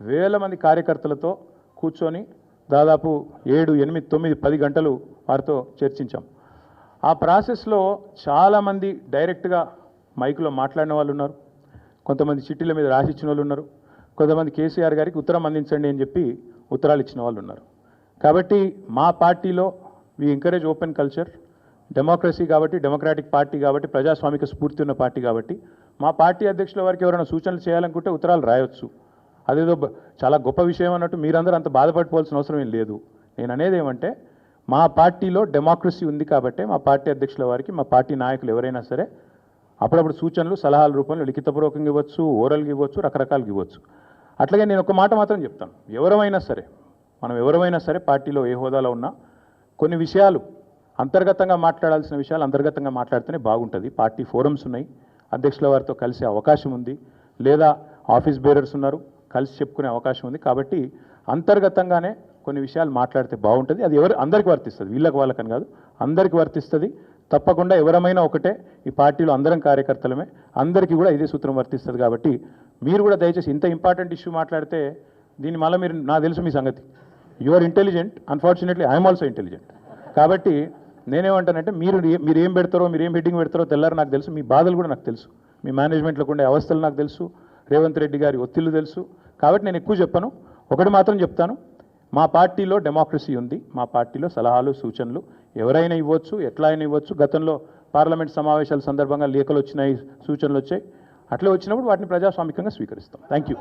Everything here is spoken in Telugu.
వేల మంది కార్యకర్తలతో కూర్చొని దాదాపు ఏడు ఎనిమిది తొమ్మిది పది గంటలు వారితో చర్చించాం. ఆ ప్రాసెస్లో చాలామంది డైరెక్ట్గా మైకులో మాట్లాడిన వాళ్ళు ఉన్నారు. కొంతమంది చిట్టీల మీద రాసిచ్చిన వాళ్ళు ఉన్నారు. కొంతమంది కేసీఆర్ గారికి ఉత్తరం అందించండి అని చెప్పి ఉత్తరాలు ఇచ్చిన వాళ్ళు ఉన్నారు. కాబట్టి మా పార్టీలో we encourage open culture democracy కాబట్టి డెమోక్రాటిక్ పార్టీ కాబట్టి ప్రజాస్వామిక స్ఫూర్తి ఉన్న పార్టీ కాబట్టి మా పార్టీ అధ్యక్షుల వారికి ఎవరైనా సూచనలు చేయాలనుకుంటే ఉత్తరాలు రాయొచ్చు. అదేదో చాలా గొప్ప విషయం అన్నట్టు మీరందరూ అంత బాధపడిపోవాల్సిన అవసరం ఏం లేదు. నేను అనేది ఏమంటే మా పార్టీలో డెమోక్రసీ ఉంది కాబట్టి మా పార్టీ అధ్యక్షుల వారికి మా పార్టీ నాయకులు ఎవరైనా సరే అప్పుడప్పుడు సూచనలు సలహాల రూపంలో లిఖితపూర్వకంగా ఇవ్వచ్చు ఓరల్గా ఇవ్వచ్చు రకరకాలుగా ఇవ్వచ్చు. అట్లాగే నేను ఒక మాట మాత్రం చెప్తాను. ఎవరమైనా సరే మనం ఎవరమైనా సరే పార్టీలో ఏ హోదాలో ఉన్నా కొన్ని విషయాలు అంతర్గతంగా మాట్లాడాల్సిన విషయాలు అంతర్గతంగా మాట్లాడితేనే బాగుంటుంది. పార్టీ ఫోరమ్స్ ఉన్నాయి. అధ్యక్షుల వారితో కలిసే అవకాశం ఉంది. లేదా ఆఫీస్ బేరర్స్ ఉన్నారు. కలిసి చెప్పుకునే అవకాశం ఉంది. కాబట్టి అంతర్గతంగానే కొన్ని విషయాలు మాట్లాడితే బాగుంటుంది. అది ఎవరు అందరికీ వర్తిస్తుంది. వీళ్ళకి వాళ్ళకని కాదు. అందరికీ వర్తిస్తుంది. తప్పకుండా ఎవరమైనా ఒకటే ఈ పార్టీలో అందరం కార్యకర్తలమే. అందరికీ కూడా ఇదే సూత్రం వర్తిస్తుంది కాబట్టి మీరు కూడా దయచేసి ఇంత ఇంపార్టెంట్ ఇష్యూ మాట్లాడితే దీని మళ్ళీ మీరు నాకు తెలుసు మీ సంగతి. You are intelligent unfortunately I'm also intelligent కాబట్టి నేనేమంటానంటే మీరు మీరు ఏం పెడతారో మీరు ఏం హెడ్డింగ్ పెడతారో తెల్లారు నాకు తెలుసు. మీ బాధలు కూడా నాకు తెలుసు. మీ మేనేజ్మెంట్లో ఉండే అవస్థలు నాకు తెలుసు. రేవంత్ రెడ్డి గారి ఒత్తిళ్ళు తెలుసు. కాబట్టి నేను ఎక్కువ చెప్పను. ఒకటి మాత్రం చెప్తాను. మా పార్టీలో డెమోక్రసీ ఉంది. మా పార్టీలో సలహాలు సూచనలు ఎవరైనా ఇవ్వచ్చు ఎట్లా అయినా ఇవ్వచ్చు. గతంలో పార్లమెంట్ సమావేశాల సందర్భంగా లేఖలు వచ్చినాయి సూచనలు వచ్చాయి. అట్లా వచ్చినప్పుడు వాటిని ప్రజాస్వామికంగా స్వీకరిస్తాం. Thank you